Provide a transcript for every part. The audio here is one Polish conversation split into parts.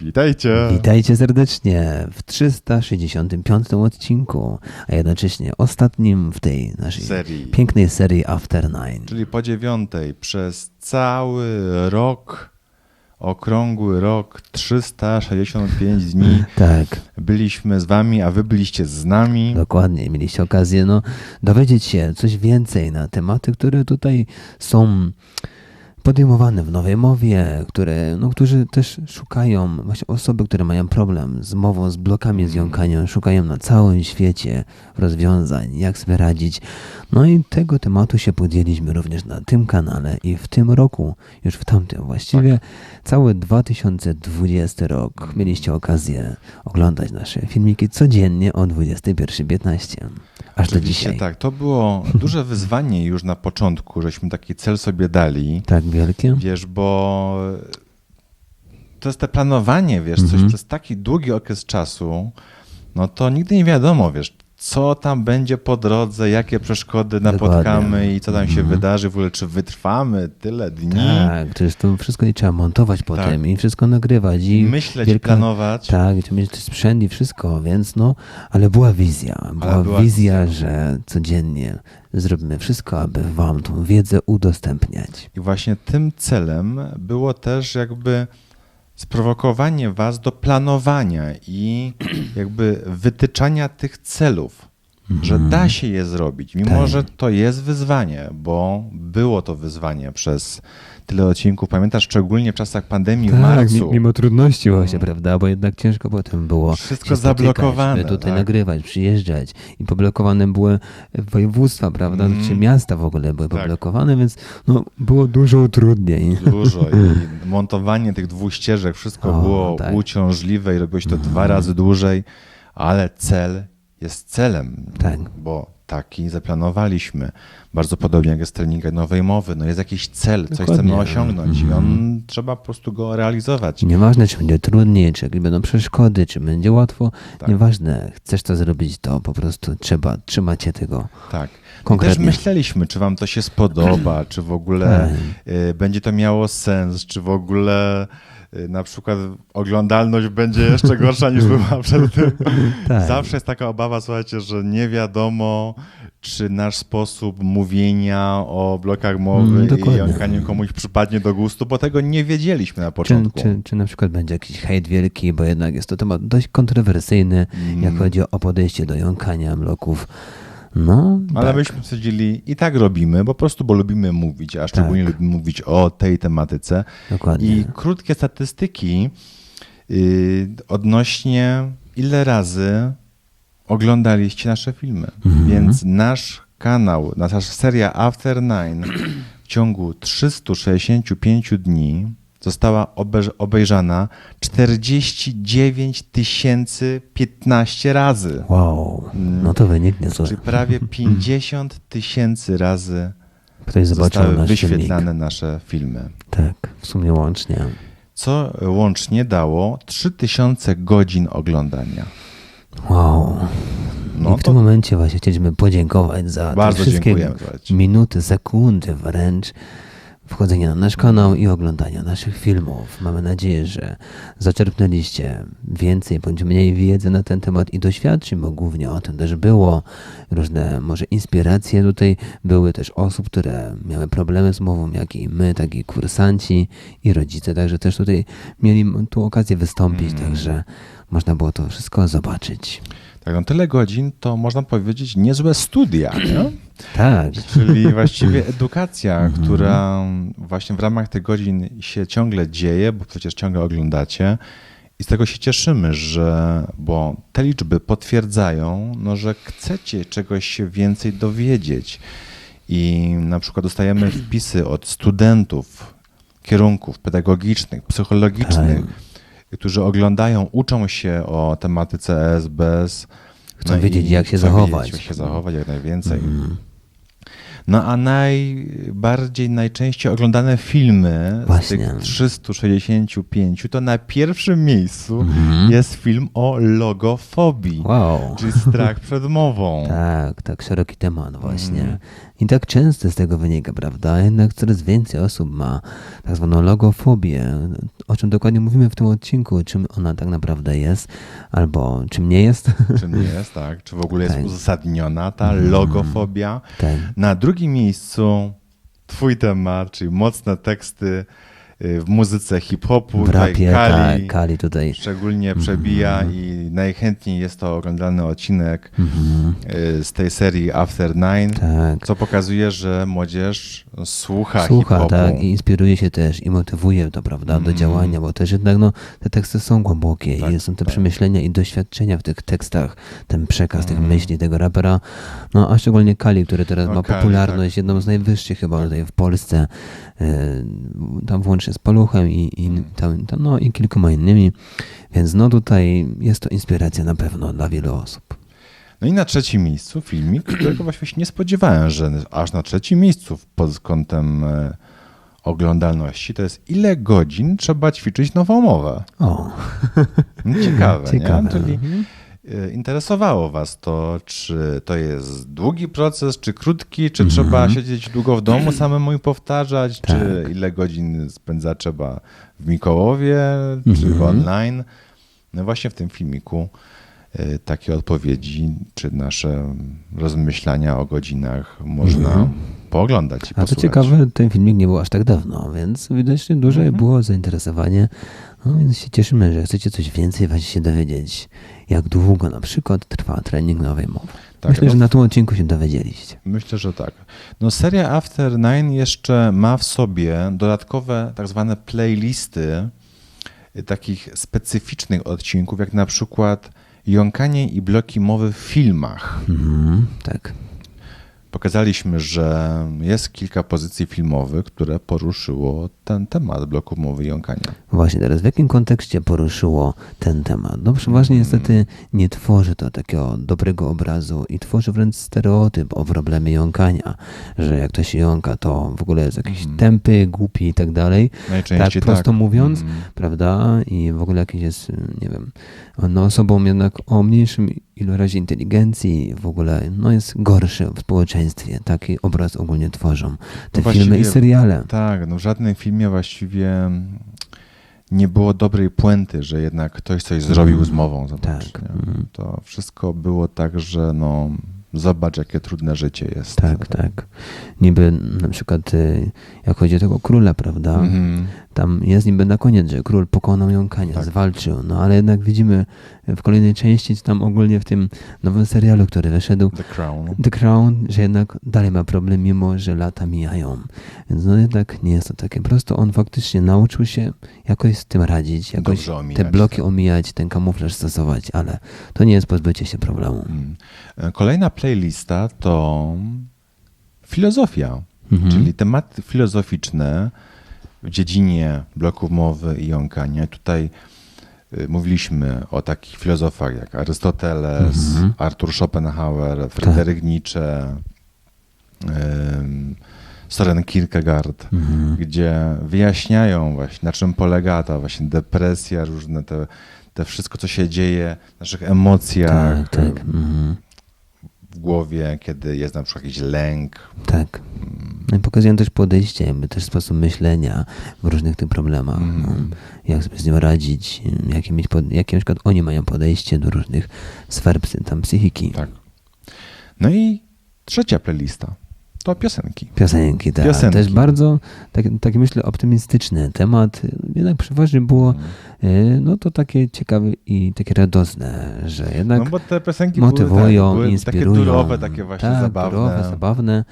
Witajcie. Witajcie serdecznie w 365 odcinku, a jednocześnie ostatnim w tej naszej Serii. pięknej serii After Nine. Czyli po dziewiątej przez cały rok, okrągły rok, 365 dni Tak, byliśmy z wami, a wy byliście z nami. dokładnie. Mieliście okazję no, dowiedzieć się coś więcej na tematy, które tutaj są podejmowane w nowej mowie, które, no, którzy też szukają, właśnie osoby, które mają problem z mową, z blokami, z jąkaniem, szukają na całym świecie rozwiązań, jak sobie radzić. No i tego tematu się podzieliśmy również na tym kanale i w tym roku, już w tamtym właściwie, cały 2020 rok mieliście okazję oglądać nasze filmiki codziennie o 21.15. Aż do dzisiaj. tak, to było duże wyzwanie już na początku, żeśmy taki cel sobie dali. Tak wielkie? Wiesz, bo to jest te planowanie, wiesz, coś Mhm. przez taki długi okres czasu, no to nigdy nie wiadomo, wiesz, co tam będzie po drodze, jakie przeszkody napotkamy Dokładnie. i co tam się Mhm. wydarzy, w ogóle czy wytrwamy tyle dni, Tak, jest to wszystko nie trzeba montować potem i wszystko nagrywać i myśleć, wielka- planować. Tak, i to mieć sprzęt i wszystko, więc no, ale była wizja. Była, była wizja, wizja. że codziennie zrobimy wszystko, aby wam tą wiedzę udostępniać. I właśnie tym celem było też jakby sprowokowanie was do planowania i jakby wytyczania tych celów, że da się je zrobić, mimo Tak. że to jest wyzwanie, bo było to wyzwanie przez tyle odcinków. Pamiętasz, szczególnie w czasach pandemii w Tak, marcu. mi- mimo trudności właśnie, prawda, bo jednak ciężko potem było Wszystko zablokowane, tutaj tak. nagrywać, przyjeżdżać i poblokowane były województwa, prawda, Mm. czy miasta w ogóle były Tak. poblokowane, więc no, było dużo utrudnień. Dużo i montowanie tych dwóch ścieżek, wszystko O, było tak. uciążliwe i robiłeś to dwa razy dłużej, ale cel jest celem, Tak. bo taki zaplanowaliśmy. Bardzo podobnie jak jest trening nowej mowy. No jest jakiś cel, coś Dokładnie. chcemy osiągnąć i on trzeba po prostu go realizować. Nieważne, czy będzie trudniej, czy jakieś będą przeszkody, czy będzie łatwo, Tak. nieważne, chcesz to zrobić, to po prostu trzeba trzymać się tego. Tak. I też Konkretnie. myśleliśmy, czy wam to się spodoba, czy w ogóle Tak. y, będzie to miało sens, czy w ogóle y, na przykład oglądalność będzie jeszcze gorsza niż była przed tym. Tak. Zawsze jest taka obawa, słuchajcie, że nie wiadomo, czy nasz sposób mówienia o blokach mowy Mm, i jąkaniu komuś przypadnie do gustu, bo tego nie wiedzieliśmy na Czy, początku. czy, czy na przykład będzie jakiś hejt wielki, bo jednak jest to temat dość kontrowersyjny, Mm. jak chodzi o podejście do jąkania bloków. No, Ale tak. myśmy stwierdzili, i tak robimy, po prostu, bo lubimy mówić, a szczególnie Tak. lubimy mówić o tej tematyce. Dokładnie. I krótkie statystyki yy, odnośnie ile razy oglądaliście nasze filmy. Mhm. Więc nasz kanał, nasza seria After Nine w ciągu 365 dni została obe- obejrzana 49 tysięcy 15 razy. Wow, no to wynik niezły. Czyli prawie 50 tysięcy razy Ktoś zostały nasz wyświetlane filmik. nasze filmy. Tak, w sumie łącznie. co łącznie dało 3000 godzin oglądania. Wow. No I w tym momencie właśnie chcieliśmy podziękować za Bardzo te wszystkie minuty, sekundy wręcz wchodzenia na nasz kanał i oglądania naszych filmów. Mamy nadzieję, że zaczerpnęliście więcej bądź mniej wiedzy na ten temat i doświadczeń, bo głównie o tym też było. Różne może inspiracje tutaj były też osób, które miały problemy z mową, jak i my, tak i kursanci i rodzice, także też tutaj mieli tu okazję wystąpić, Mm. także można było to wszystko zobaczyć. tak, no tyle godzin to można powiedzieć niezłe studia, nie? Tak. czyli właściwie edukacja, Mhm. która właśnie w ramach tych godzin się ciągle dzieje, bo przecież ciągle oglądacie. I z tego się cieszymy, że, bo te liczby potwierdzają, no, że chcecie czegoś się więcej dowiedzieć. I na przykład dostajemy wpisy od studentów kierunków pedagogicznych, psychologicznych, którzy oglądają, uczą się o tematyce ESBS. Chcą wiedzieć, i jak się zachować. Wiedzieć, jak się zachować jak najwięcej. Mm. No a najbardziej, najczęściej oglądane filmy Właśnie. z tych 365 to na pierwszym miejscu Mhm. jest film o logofobii, Wow. czyli strach przed mową. Tak, tak, szeroki temat właśnie. Mhm. I tak często z tego wynika, prawda? Jednak coraz więcej osób ma tak zwaną logofobię. O czym dokładnie mówimy w tym odcinku, czym ona tak naprawdę jest, albo czym nie jest. Czym nie jest, tak? Czy w ogóle jest Tak. uzasadniona ta logofobia? Tak. Na drugim miejscu twój temat, czyli mocne teksty w muzyce hip-hopu. W rapie, Kali tak, Kali tutaj. szczególnie przebija i najchętniej jest to oglądany odcinek Mhm. y, z tej serii After Nine, Tak. co pokazuje, że młodzież słucha, Słucha, hip-hopu. tak, i inspiruje się też i motywuje to, prawda, do działania, bo też jednak no, te teksty są głębokie Mm. Tak, i są te tak. przemyślenia i doświadczenia w tych tekstach, ten przekaz tych Mm. myśli tego rapera, no a szczególnie Kali, który teraz No, ma Kali, popularność, tak. jedną z najwyższych chyba tutaj w Polsce, e, tam z Paluchem i, i, tam, tam, no, i kilkoma innymi, więc no tutaj jest to inspiracja na pewno dla wielu osób. No i na trzecim miejscu filmik, którego właśnie się nie spodziewałem, że aż na trzecim miejscu pod kątem e, oglądalności, to jest ile godzin trzeba ćwiczyć nową mowę. O, No, Ciekawe, ciekawe. nie? Czyli Mhm. E, interesowało was to, czy to jest długi proces, czy krótki, czy Mhm. trzeba siedzieć długo w domu samemu i powtarzać, czy Tak. ile godzin spędza trzeba w Mikołowie, czy Mhm. online. No właśnie w tym filmiku e, takie odpowiedzi, czy nasze rozmyślania o godzinach można Mhm. pooglądać i A to posłuchać. ciekawe, ten filmik nie był aż tak dawno, więc widocznie duże Mhm. było zainteresowanie. No więc się cieszymy, że chcecie coś więcej właśnie się dowiedzieć. Jak długo na przykład trwa trening nowej mowy. Tak, Myślę, no- że na tym odcinku się dowiedzieliście. Myślę, że tak. No seria After Nine jeszcze ma w sobie dodatkowe tak zwane playlisty y, takich specyficznych odcinków, jak na przykład jąkanie i bloki mowy w filmach. Mhm, tak. Pokazaliśmy, że jest kilka pozycji filmowych, które poruszyło ten temat bloków mowy i jąkania. Właśnie teraz, w jakim kontekście poruszyło ten temat? No przeważnie Mm. niestety nie tworzy to takiego dobrego obrazu i tworzy wręcz stereotyp o problemie jąkania, że jak ktoś jąka, to w ogóle jest jakiś Mhm. tępy, głupi i tak dalej. Najczęściej tak prosto mówiąc, Mm. prawda? I w ogóle jakiś jest, nie wiem, no osobą jednak o mniejszym ilorazie inteligencji, w ogóle, no jest gorszy w społeczeństwie. Taki obraz ogólnie tworzą te No filmy i seriale. Tak, no w żadnym filmie właściwie nie było dobrej puenty, że jednak ktoś coś zrobił z mową. Zobacz, Tak. nie? Mm. To wszystko było tak, że no zobacz jakie trudne życie jest. Tak, tak. Niby na przykład y, jak chodzi o tego króla, prawda? Mhm. Tam jest niby na koniec, że król pokonał jąkania, Tak. zwalczył. No ale jednak widzimy w kolejnej części, czy tam ogólnie w tym nowym serialu, który wyszedł, The Crown. The Crown, że jednak dalej ma problem, mimo że lata mijają. Więc no jednak nie jest to takie prosto. On faktycznie nauczył się jakoś z tym radzić, jakoś omijać, te bloki tak. omijać, ten kamuflaż stosować, ale to nie jest pozbycie się problemu. Mm. E, Kolejna playlista to filozofia, Mhm. czyli tematy filozoficzne w dziedzinie bloków mowy i jąkania. Tutaj y, mówiliśmy o takich filozofach jak Arystoteles, Mhm. Arthur Schopenhauer, Fryderyk Nietzsche, ym, Soren Kierkegaard, Mhm. gdzie wyjaśniają właśnie na czym polega ta właśnie depresja, różne te, te wszystko, co się dzieje w naszych emocjach, Tak, tak. Mhm. W głowie, kiedy jest na przykład jakiś lęk. Tak. No i pokazują też podejście, jakby też sposób myślenia w różnych tych problemach. Mhm. No, jak sobie z nim radzić, jakie, mieć pod, jakie na przykład oni mają podejście do różnych sfer tam psychiki. Tak. No i trzecia playlista to piosenki. Piosenki, tak. Piosenki. Też bardzo, tak, taki myślę, optymistyczny temat. Jednak przeważnie było, e, no to takie ciekawe i takie radosne, że jednak No bo te piosenki motywują, były, tak, były inspirują. takie durowe, takie właśnie tak, zabawne. Durowe, zabawne.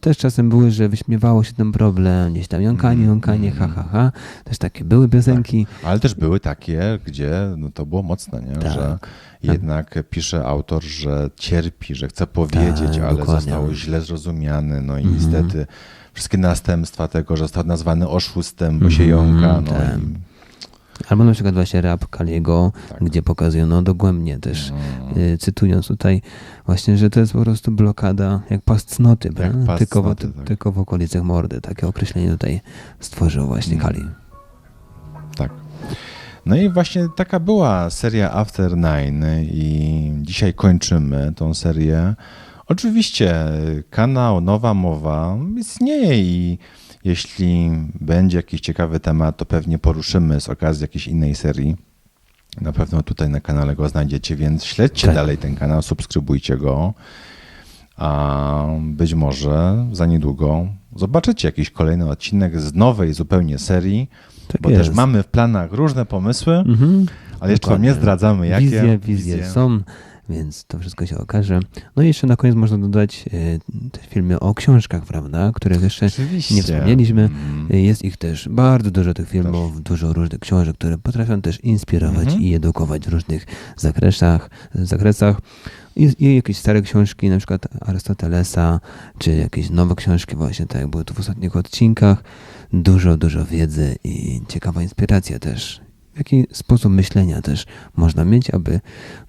Też czasem były, że wyśmiewało się ten problem, gdzieś tam jąkanie, Mm, jąkanie, ha, mm. ha, ha. Też takie były piosenki. Ale też były takie, gdzie no to było mocne, nie? Tak. że jednak pisze autor, że cierpi, że chce powiedzieć, Tak, ale dokładnie. został źle zrozumiany. No i Mhm. niestety wszystkie następstwa tego, że został nazwany oszustem, bo się Mhm, jąka. No tak. i, Albo na przykład właśnie rap Kaliego, Tak. gdzie pokazują no dogłębnie też, y, cytując tutaj właśnie, że to jest po prostu blokada jak pas cnoty, Jak pas tylko, cnoty, w, tak. tylko w okolicach mordy. Takie określenie tutaj stworzył właśnie Mhm. Kali. Tak. No i właśnie taka była seria After Nine i dzisiaj kończymy tą serię Oczywiście kanał Nowa Mowa istnieje i jeśli będzie jakiś ciekawy temat, to pewnie poruszymy z okazji jakiejś innej serii. Na pewno tutaj na kanale go znajdziecie, więc śledźcie Tak. dalej ten kanał, subskrybujcie go. A być może za niedługo zobaczycie jakiś kolejny odcinek z nowej zupełnie serii, Tak bo jest. też mamy w planach różne pomysły, Mhm. ale jeszcze wam nie Dokładnie. zdradzamy jakie. Wizje, wizje są, więc to wszystko się okaże. No i jeszcze na koniec można dodać e, te filmy o książkach, prawda, których jeszcze Oczywiście. nie wspomnieliśmy. Mm. Jest ich też bardzo dużo tych filmów, dużo różnych książek, które potrafią też inspirować Mhm. i edukować w różnych zakresach. zakresach. I, I jakieś stare książki, na przykład Arystotelesa, czy jakieś nowe książki właśnie, tak jak było tu w ostatnich odcinkach. Dużo, dużo wiedzy i ciekawa inspiracja też. Jaki sposób myślenia też można mieć, aby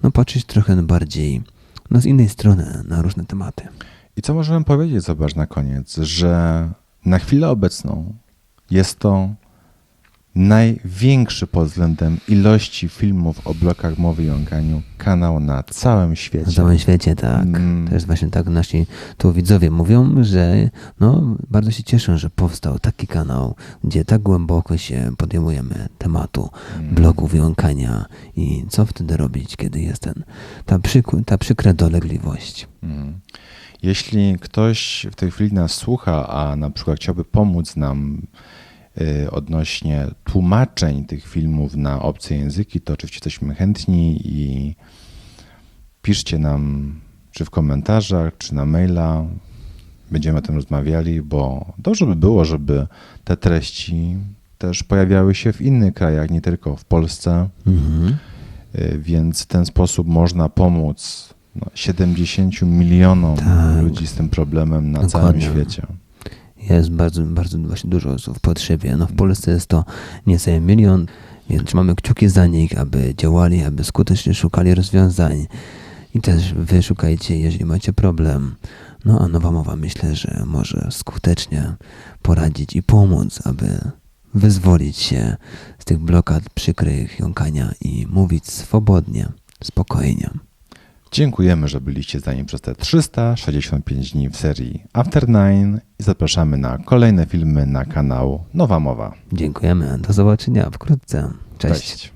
no, patrzeć trochę bardziej no, z innej strony na różne tematy. I co możemy powiedzieć, zobacz na koniec, że na chwilę obecną jest to największy pod względem ilości filmów o blokach mowy i jąkaniu kanał na całym świecie. Na całym świecie, tak. Mm. To jest właśnie tak nasi tu widzowie mówią, że no, bardzo się cieszą, że powstał taki kanał, gdzie tak głęboko się podejmujemy tematu Mm. bloków jąkania i co wtedy robić, kiedy jest ten, ta, przyk- ta przykra dolegliwość. Mm. Jeśli ktoś w tej chwili nas słucha, a na przykład chciałby pomóc nam odnośnie tłumaczeń tych filmów na obce języki, to oczywiście jesteśmy chętni i piszcie nam czy w komentarzach, czy na maila. Będziemy o tym rozmawiali, bo dobrze by było, żeby te treści też pojawiały się w innych krajach, nie tylko w Polsce. Mhm. Y, Więc w ten sposób można pomóc no, 70 milionom Tak. ludzi z tym problemem na całym Dokładnie. świecie. Jest bardzo, bardzo właśnie dużo osób w potrzebie. No w Polsce jest to niecały milion, więc trzymamy kciuki za nich, aby działali, aby skutecznie szukali rozwiązań. I też wy szukajcie, jeżeli macie problem. No a nowa mowa myślę, że może skutecznie poradzić i pomóc, aby wyzwolić się z tych blokad przykrych jąkania i mówić swobodnie, spokojnie. Dziękujemy, że byliście z nami przez te 365 dni w serii After Nine i zapraszamy na kolejne filmy na kanał Nowa Mowa. Dziękujemy. Do zobaczenia wkrótce. Cześć. Cześć.